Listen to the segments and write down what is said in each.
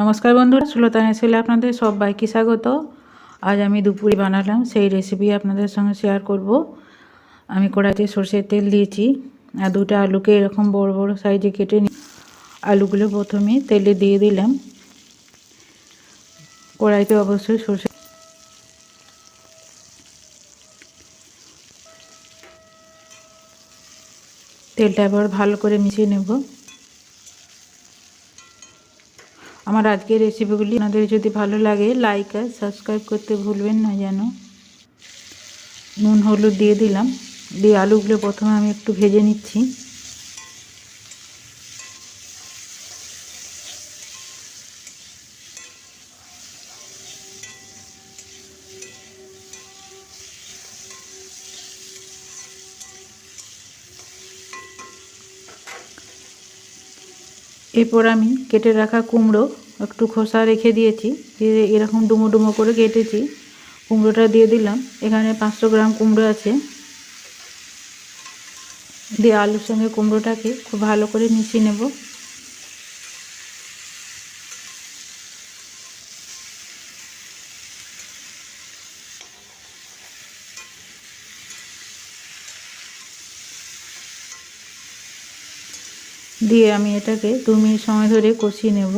নমস্কার বন্ধুরা, সুলতা হেসেলে আপনাদের সবাইকে স্বাগত। আজ আমি দুপুরে বানালাম সেই রেসিপি আপনাদের সঙ্গে শেয়ার করব। আমি কড়াইতে সর্ষের তেল দিয়েছি, আর দুটো আলুকে এরকম বড় বড় সাইজে কেটে নি আলুগুলো প্রথমে তেলে দিয়ে দিলাম। কড়াইতে অবশ্যই সর্ষে তেলটা এবার ভালো করে মিশিয়ে নেব। আমার আজকের রেসিপিগুলি আপনাদের যদি ভালো লাগে লাইক আর সাবস্ক্রাইব করতে ভুলবেন না যেন। নুন, হলুদ দিয়ে দিলাম। দিয়ে আলুগুলো প্রথমে আমি একটু ভেজে নিচ্ছি। এরপর আমি কেটে রাখা কুমড়ো একটু খোসা রেখে দিয়েছি, দিয়ে এরকম ডুমো ডুমো করে কেটেছি। কুমড়োটা দিয়ে দিলাম, এখানে পাঁচশো গ্রাম কুমড়ো আছে। দিয়ে আলুর সঙ্গে কুমড়োটাকে খুব ভালো করে মিশিয়ে নেব। দিয়ে আমি এটাকে দু মিনিট সময় ধরে কষিয়ে নেব।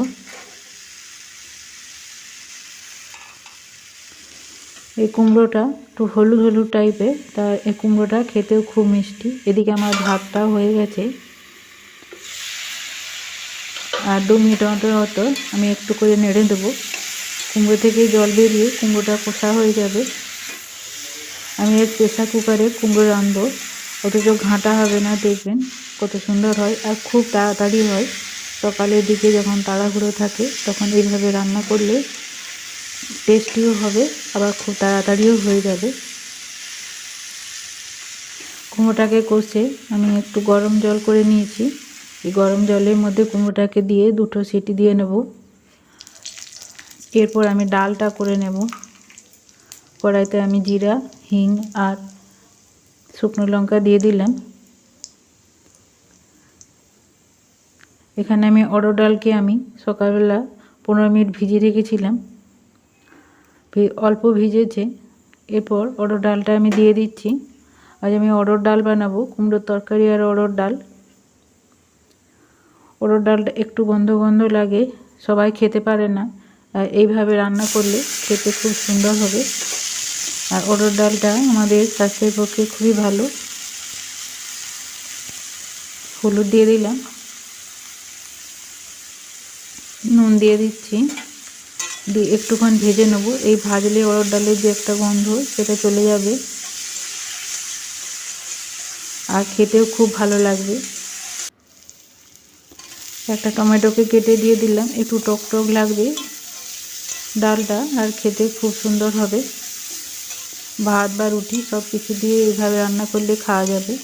এই কুমড়োটা একটু হলুদ হলুদ টাইপের তা এই কুমড়োটা খেতেও খুব মিষ্টি। এদিকে আমার ভাতটা হয়ে গেছে। আর দু মিনিট অন্তর হতো আমি একটু করে নেড়ে দেবো। কুমড়ো থেকে জল বেরিয়ে কুমড়োটা কষা হয়ে যাবে। আমি এর প্রেশার কুকারে কুমড়ো রাঁধবো। অথচ ঘাঁটা হবে না, দেখবেন কত সুন্দর হয় আর খুব তাড়াতাড়ি হয়। সকালের দিকে যখন তাড়াহুড়ো থাকে, তখন এইভাবে রান্না করলে টেস্টিও হবে, আবার খুব তাড়াতাড়িও হয়ে যাবে। কুমড়োটাকে কষে আমি একটু গরম জল করে নিয়েছি। এই গরম জলের মধ্যে কুমড়োটাকে দিয়ে দুটো সিটি দিয়ে নেব। এরপর আমি ডালটা করে নেব। কড়াইতে আমি জিরা, হিং আর শুকনো লঙ্কা দিয়ে দিলাম। এখানে আমি অরড় ডালকে আমি সকালবেলা পনেরো মিনিট ভিজিয়ে রেখেছিলাম। অল্প ভিজেছে। এরপর অরড় ডালটা আমি দিয়ে দিচ্ছি। আজ আমি অরড় ডাল বানাবো, কুমড়োর তরকারি আর অরড় ডাল। অরড় ডালটা একটু গন্ধ গন্ধ লাগে, সবাই খেতে পারে না। আর এইভাবে রান্না করলে খেতে খুব সুন্দর হবে। আর অরড় ডালটা আমাদের স্বাস্থ্যের পক্ষে খুবই ভালো। হলুদ দিয়ে দিলাম। নুন দিয়ে দিচ্ছি। দিয়ে একটুক্ষণ ভেজে নেব। এই ভাজলে অরড় ডালের যে একটা গন্ধ, সেটা চলে যাবে। আর খেতেও খুব ভালো লাগবে। একটা টমেটোকে কেটে দিয়ে দিলাম। একটু টক টক লাগবে ডালটা, আর খেতে খুব সুন্দর হবে। ভাত বা রুটি সব কিছু দিয়ে এইভাবে রান্না করলে খাওয়া যাবে।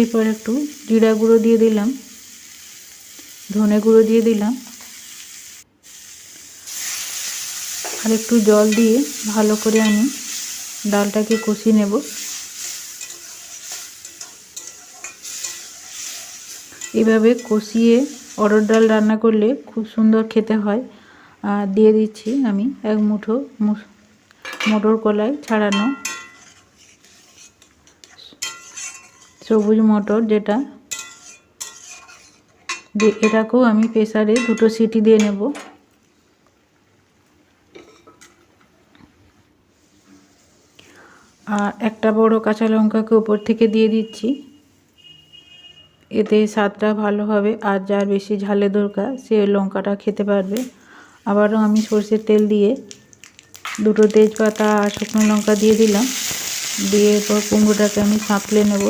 এরপর একটু জিরা গুঁড়ো দিয়ে দিলাম। ধনে গুঁড়ো দিয়ে দিলাম। আর একটু জল দিয়ে ভালো করে আমি ডালটাকে কষিয়ে নেব। এভাবে কষিয়ে অরড় ডাল রান্না করলে খুব সুন্দর খেতে হয়। আর দিয়ে দিচ্ছি আমি এক মুঠো মটর কলাই ছাড়ানো সবুজ মটর যেটা দিয়ে এটাকেও আমি প্রেসারে দুটো সিটি দিয়ে নেব। আর একটা বড় কাঁচা লঙ্কাকে উপর থেকে দিয়ে দিচ্ছি। এতে স্বাদটা ভালো হবে, আর যার বেশি ঝালে দরকার, সে লঙ্কাটা খেতে পারবে। আবারও আমি সর্ষের তেল দিয়ে দুটো তেজপাতা আর শুকনো লঙ্কা দিয়ে দিলাম। দিয়ে এরপর কুমড়োটাকে আমি সাঁতলে নেব।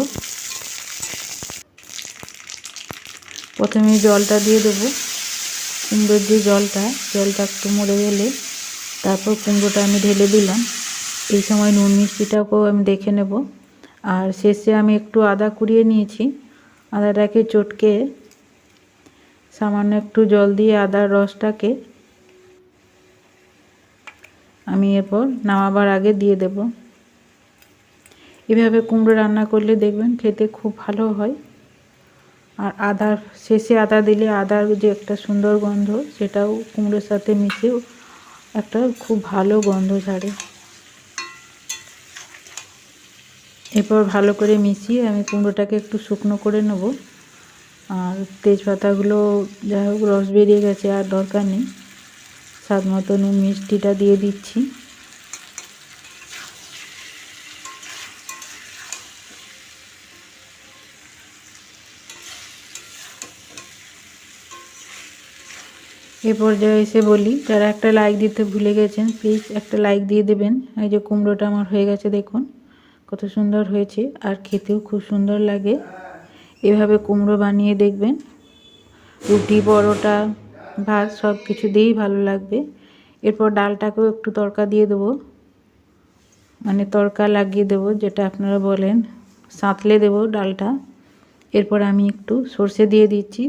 প্রথমে জলটা দিয়ে দেবো। কুমড়োর যে জলটা জলটা একটু মরে গেলে তারপর কুমড়োটা আমি ঢেলে দিলাম। এই সময় নুন মিষ্টিটাকেও আমি দেখে নেব। আর শেষে আমি একটু আদা কুড়িয়ে নিয়েছি। আদাটাকে চটকে সামান্য একটু জল দিয়ে আদার রসটাকে আমি এরপর নামাবার আগে দিয়ে দেব। এভাবে কুমড়ো রান্না করলে দেখবেন খেতে খুব ভালো হয়। আর আদা, শেষে আদা দিলে আদার যে একটা সুন্দর গন্ধ, সেটাও কুমড়োর সাথে মিশিয়েও একটা খুব ভালো গন্ধ ছাড়ে। এরপর ভালো করে মিশিয়ে আমি কুমড়োটাকে একটু শুকনো করে নেব। আর তেজপাতাগুলো যাই হোক, রস বেরিয়ে গেছে, আর দরকার নেই। স্বাদ মতো নুন মিষ্টিটা দিয়ে দিচ্ছি। এ পর্যায়ে এসে বলি, যারা একটা লাইক দিতে ভুলে গেছেন প্লিজ একটা লাইক দিয়ে দেবেন। এই যে কুমড়োটা আমার হয়ে গেছে, দেখুন, কত সুন্দর হয়েছে, আর খেতেও খুব সুন্দর লাগে। এভাবে কুমড়ো বানিয়ে দেখবেন, রুটি, পরোটা, ভাত সব কিছু দিয়েই ভালো লাগবে। এরপর ডালটাকেও একটু তড়কা দিয়ে দেবো। মানে তরকা লাগিয়ে দেবো, যেটা আপনারা বলেন, সাঁতলে দেবো ডালটা। এরপর আমি একটু সর্ষে দিয়ে দিচ্ছি।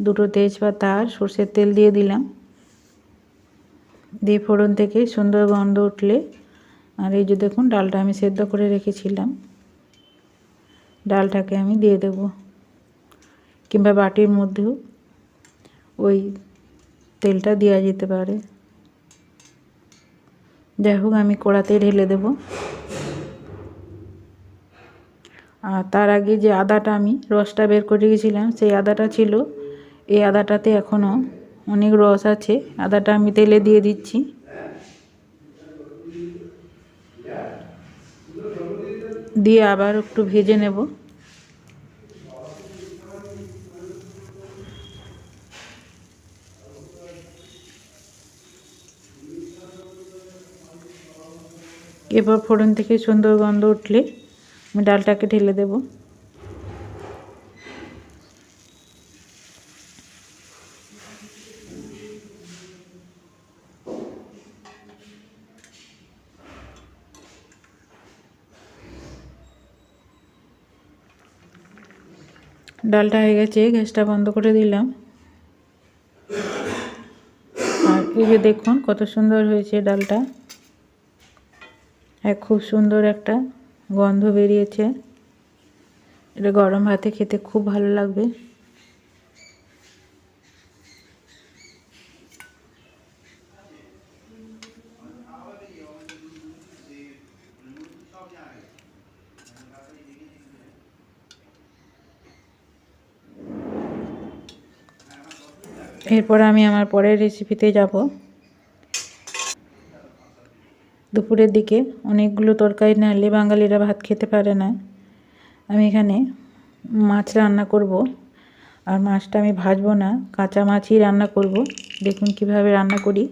দুটো তেজপাতা আর সর্ষের তেল দিয়ে দিলাম। দিয়ে ফোড়ন থেকে সুন্দর গন্ধ উঠলে, আর এই যে দেখুন ডালটা আমি সেদ্ধ করে রেখেছিলাম। ডালটাকে আমি দিয়ে দেব। কিংবা বাটির মধ্যেও ওই তেলটা দেওয়া যেতে পারে। যাই হোক, আমি কড়াতে ঢেলে দেব। আর তার আগে যে আদাটা আমি রসটা বের করে গেছিলাম সেই আদাটা ছিল এই আদাটাতে এখনও অনেক রস আছে। আদাটা আমি তেলে দিয়ে দিচ্ছি। দিয়ে আবার একটু ভেজে নেব। এবার ফোড়ন থেকে সুন্দর গন্ধ উঠলে আমি ডালটাকে ঢেলে দেবো। ডালটা হয়ে গেছে, গ্যাসটা বন্ধ করে দিলাম। আর এই যে দেখুন কত সুন্দর হয়েছে ডালটা। এক খুব সুন্দর একটা গন্ধ বেরিয়েছে। এটা গরম ভাতে খেতে খুব ভালো লাগবে। এরপর আমি আমার পরের রেসিপিতে যাব। দুপুরের দিকে অনেকগুলো তরকারি নাড়লে বাঙালিরা ভাত খেতে পারে না। আমি এখানে মাছ রান্না করব। আর মাছটা আমি ভাজবো না, কাঁচা মাছই রান্না করব। দেখুন কীভাবে রান্না করি।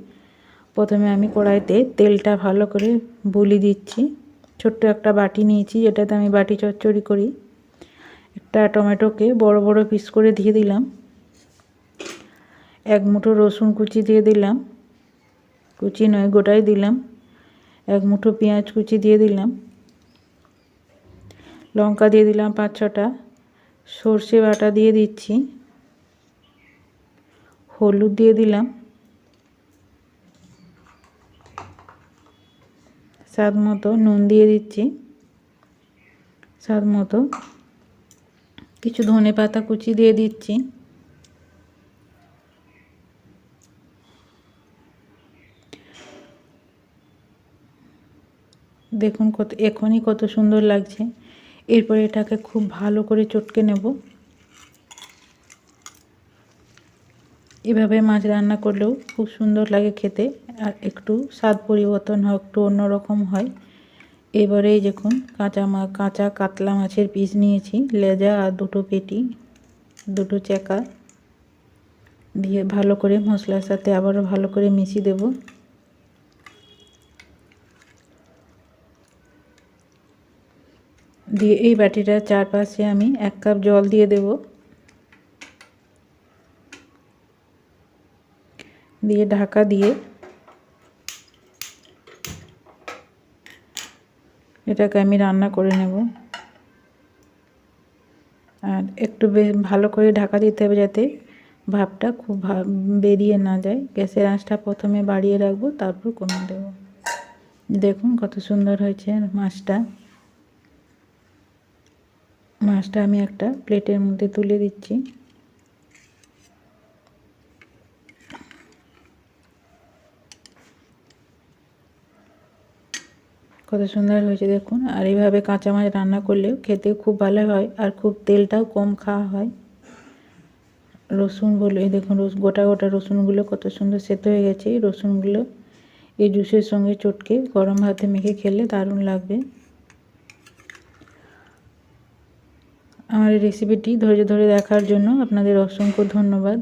প্রথমে আমি কড়াইতে তেলটা ভালো করে বলি দিচ্ছি। ছোট্ট একটা বাটি নিয়েছি, যেটাতে আমি বাটি চচ্চড়ি করি। একটা টমেটোকে বড় বড় পিস করে দিয়ে দিলাম। এক মুঠো রসুন কুচি দিয়ে দিলাম। কুচি নয়, গোটাই দিলাম। এক মুঠো পেঁয়াজ কুচি দিয়ে দিলাম। লঙ্কা দিয়ে দিলাম পাঁচ ছটা। সর্ষে বাটা দিয়ে দিচ্ছি। হলুদ দিয়ে দিলাম। স্বাদ মতো নুন দিয়ে দিচ্ছি। স্বাদ মতো কিছু ধনে পাতা কুচি দিয়ে দিচ্ছি। দেখুন কত, এখনই কত সুন্দর লাগছে। এরপর এটাকে খুব ভালো করে চটকে নেব। এভাবে মাছ রান্না করলেও খুব সুন্দর লাগে খেতে, আর একটু স্বাদ পরিবর্তন হয়, একটু অন্যরকম হয়। এবারে দেখুন, কাঁচা মা, কাঁচা কাতলা মাছের পিস নিয়েছি, লেজা আর দুটো পেটি, দুটো চেকা দিয়ে ভালো করে মশলার সাথে আবারও ভালো করে মিশিয়ে দেবো। দিয়ে এই বাটিটার চারপাশে আমি এক কাপ জল দিয়ে দেব। দিয়ে ঢাকা দিয়ে এটাকে আমি রান্না করে নেব। আর একটু ভালো করে ঢাকা দিতে হবে যাতে ভাবটা খুব বেরিয়ে না যায়। গ্যাসের আঁচটা প্রথমে বাড়িয়ে রাখব, তারপর কমিয়ে দেবো। দেখুন কত সুন্দর হয়েছে মাছটা। মাছটা আমি একটা প্লেটের মধ্যে তুলে দিচ্ছি। কত সুন্দর হয়েছে দেখুন। আর এইভাবে কাঁচা মাছ রান্না করলেও খেতে খুব ভালো হয় আর খুব তেলটাও কম খাওয়া হয়। রসুন বলে দেখুন গোটা গোটা রসুনগুলো কত সুন্দর সেদ্ধ হয়ে গেছে। রসুনগুলো এই জুসের সঙ্গে চটকে গরম ভাতে মেখে খেলে দারুণ লাগবে। আমার এই রেসিপিটি ধৈর্য ধরে দেখার জন্য আপনাদের অসংখ্য ধন্যবাদ।